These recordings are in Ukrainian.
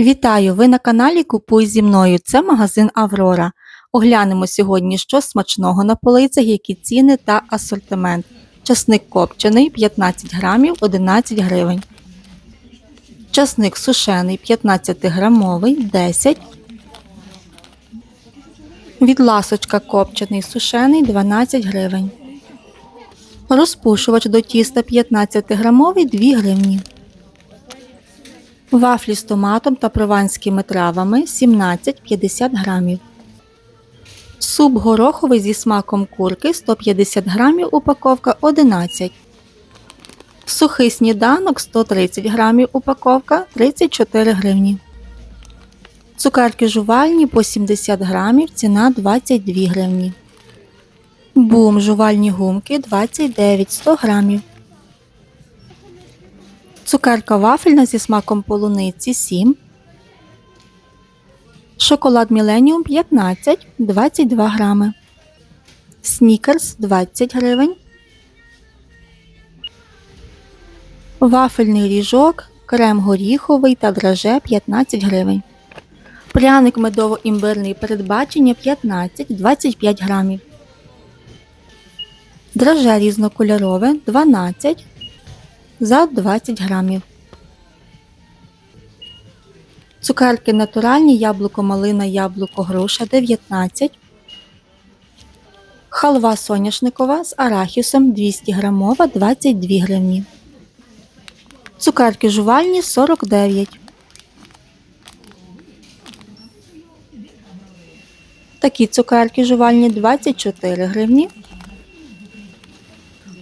Вітаю! Ви на каналі Купуй зі мною. Це магазин Аврора. Оглянемо сьогодні, що смачного на полицях, які ціни та асортимент. Часник копчений 15 грамів 11 гривень. Часник сушений 15 грамовий 10. Від ласочка копчений сушений 12 гривень. Розпушувач до тіста 15 грамовий 2 гривні. Вафлі з томатом та прованськими травами 17-50 грамів. Суп гороховий зі смаком курки 150 грамів, упаковка 11. Сухий сніданок 130 грамів, упаковка 34 гривні. Цукерки жувальні по 70 грамів, ціна 22 гривні. Бум жувальні гумки 29 100 грамів. Цукерка вафельна зі смаком полуниці 7. Шоколад Міленіум 15 22 грами. Снікерс 20 гривень. Вафельний ріжок, крем горіховий та драже 15 гривень. Пряник медово-імбирний передбачення 15-25 грамів. Драже різнокольорове 12 за 20 грамів. Цукерки натуральні яблуко малина, яблуко груша 19. Халва соняшникова з арахісом 200 грамова 22 гривні. Цукерки жувальні 49. Такі цукерки жувальні 24 гривні.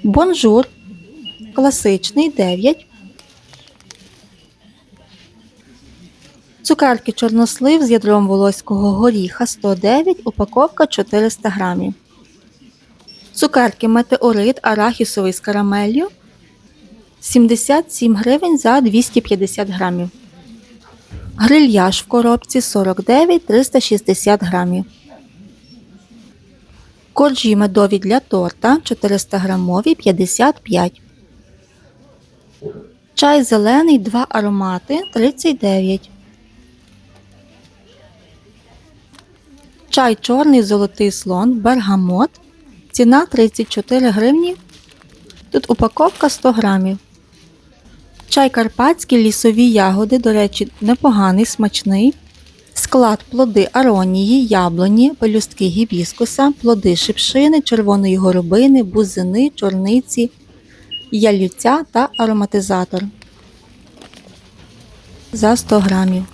Бонжур класичний 9. Цукерки чорнослив з ядром волоського горіха 109, упаковка 400 грамів. Цукерки метеорит арахісовий з карамеллю 77 гривень за 250 грамів. Грильяж в коробці 49 360 грамів. Коржі медові для торта 400 грамові 55. Чай зелений 2 аромати 39. Чай чорний золотий слон бергамот. Ціна 34 гривні. Тут упаковка 100 грамів. Чай карпатський лісові ягоди, до речі, непоганий, смачний. Склад плоди аронії, яблуні, пелюстки гібіскуса, плоди шипшини, червоної горобини, бузини, чорниці, ялівця та ароматизатор за 100 грамів.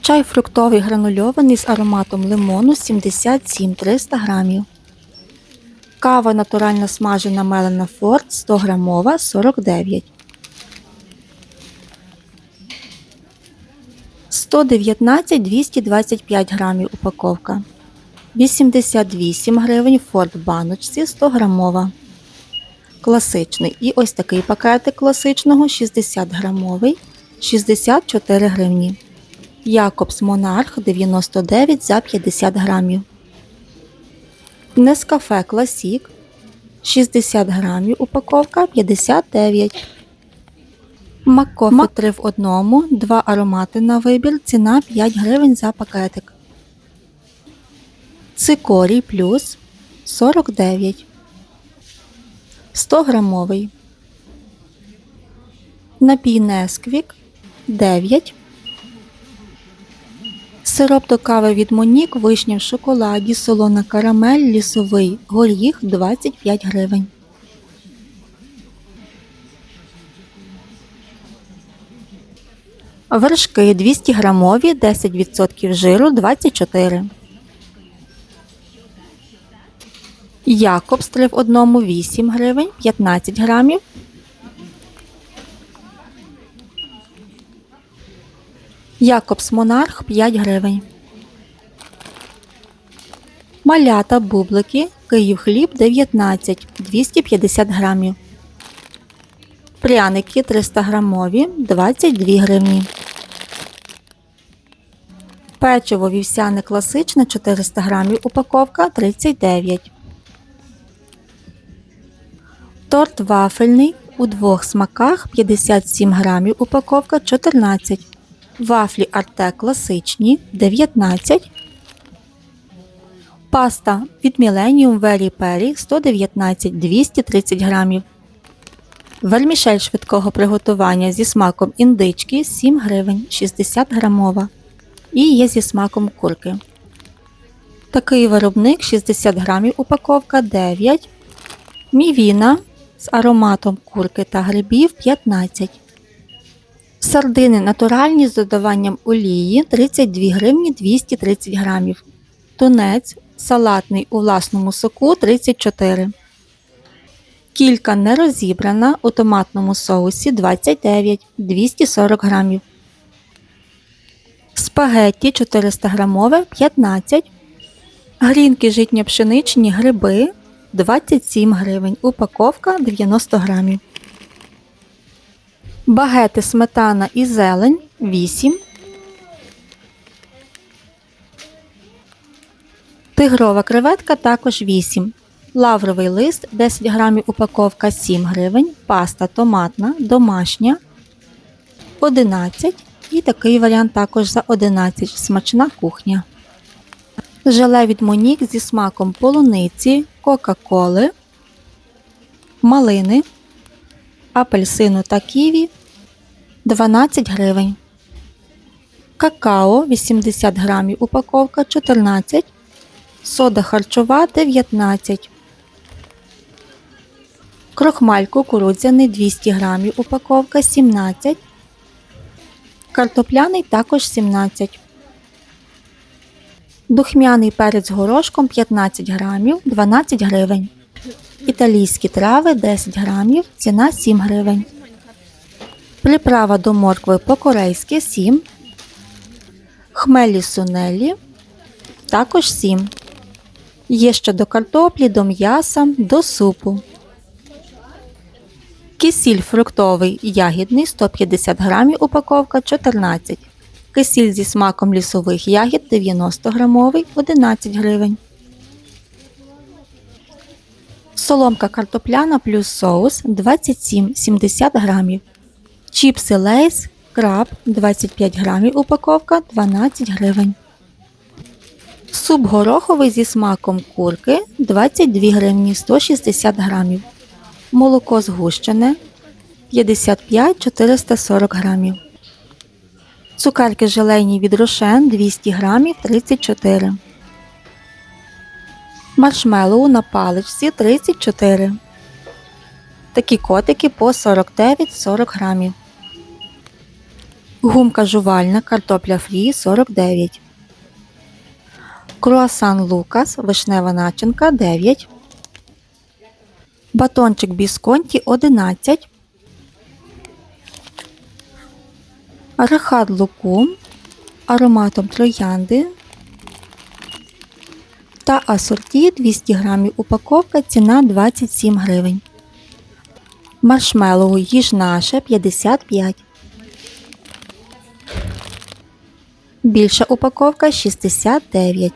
Чай фруктовий гранульований з ароматом лимону 77 300 грамів. Кава натуральна смажена мелена форт 100 грамова 49. 119 225 грамів упаковка. 88 гривень форт баночці 100 грамова. Класичний. І ось такий пакетик класичного 60 грамовий 64 гривні. Якобс Монарх 99 за 50 грамів. Нескафе Класік 60 грамів упаковка 59. Маккофе 3 в одному, 2 аромати на вибір, ціна 5 гривень за пакетик. Цикорій плюс 49. 100 грамовий. Напій Несквік 9. Сироп до кави від Монік, вишня в шоколаді, солона карамель, лісовий горіх 25 гривень. Вершки 200 грамові, 10% жиру 24. Якобс 3 в одному 8 гривень, 15 грамів. Якобс Монарх 5 гривень. Малята бублики Київ хліб 19 250 грамів. Пряники 300 грамові 22 гривні. Печиво вівсяне класичне 400 грамів упаковка 39. Торт вафельний у двох смаках 57 грамів упаковка 14. Вафлі Арте класичні 19. Паста від Millennium Very Peri 119 230 грамів. Вермішель швидкого приготування зі смаком індички 7 гривень 60 грамова. І є зі смаком курки. Такий виробник 60 грамів упаковка 9. Мівіна з ароматом курки та грибів 15. Сардини натуральні з додаванням олії 32 гривні 230 грамів. Тунець салатний у власному соку 34. Кілька нерозібрана у томатному соусі 29 240 грамів. Спагетті 400 грамове 15. Грінки житньо-пшеничні гриби 27 гривень. Упаковка 90 грамів. Багети сметана і зелень 8. Тигрова креветка також 8. Лавровий лист 10 грамів упаковка 7 гривень. Паста томатна домашня 11. І такий варіант також за 11. Смачна кухня. Желе від Монік зі смаком полуниці, Кока-Коли, малини, апельсину та ківі 12 гривень. Какао 80 грамів упаковка 14. Сода харчова 19. Крохмаль кукурудзяний 200 грамів упаковка 17. Картопляний також 17. Духмяний перець горошком 15 грамів 12 гривень. Італійські трави 10 грамів, ціна 7 гривень. Приправа до моркви по-корейськи 7. Хмелі сунелі також 7. Є ще до картоплі, до м'яса, до супу. Кисіль фруктовий ягідний 150 грамів упаковка 14. Кисіль зі смаком лісових ягід 90 грамовий 11 гривень. Соломка картопляна плюс соус 27,70 грамів. Чіпси лейс краб 25 грамів упаковка 12 гривень. Суп гороховий зі смаком курки 22 гривні 160 грамів. Молоко згущене 55-440 грамів. Цукерки желейні від Рошен 200 грамів 34. Маршмеллоу на паличці 34. Такі котики по 49-40 грамів. Гумка жувальна картопля фрі 49. Круасан Лукас вишнева начинка 9. Батончик бісконті 11. Рахат лукум ароматом троянди та асорті 200 грамів упаковка ціна 27 гривень. Маршмеллоу їж наше 55. Більша упаковка 69.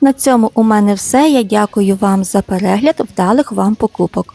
На цьому у мене все. Я дякую вам за перегляд. Вдалих вам покупок.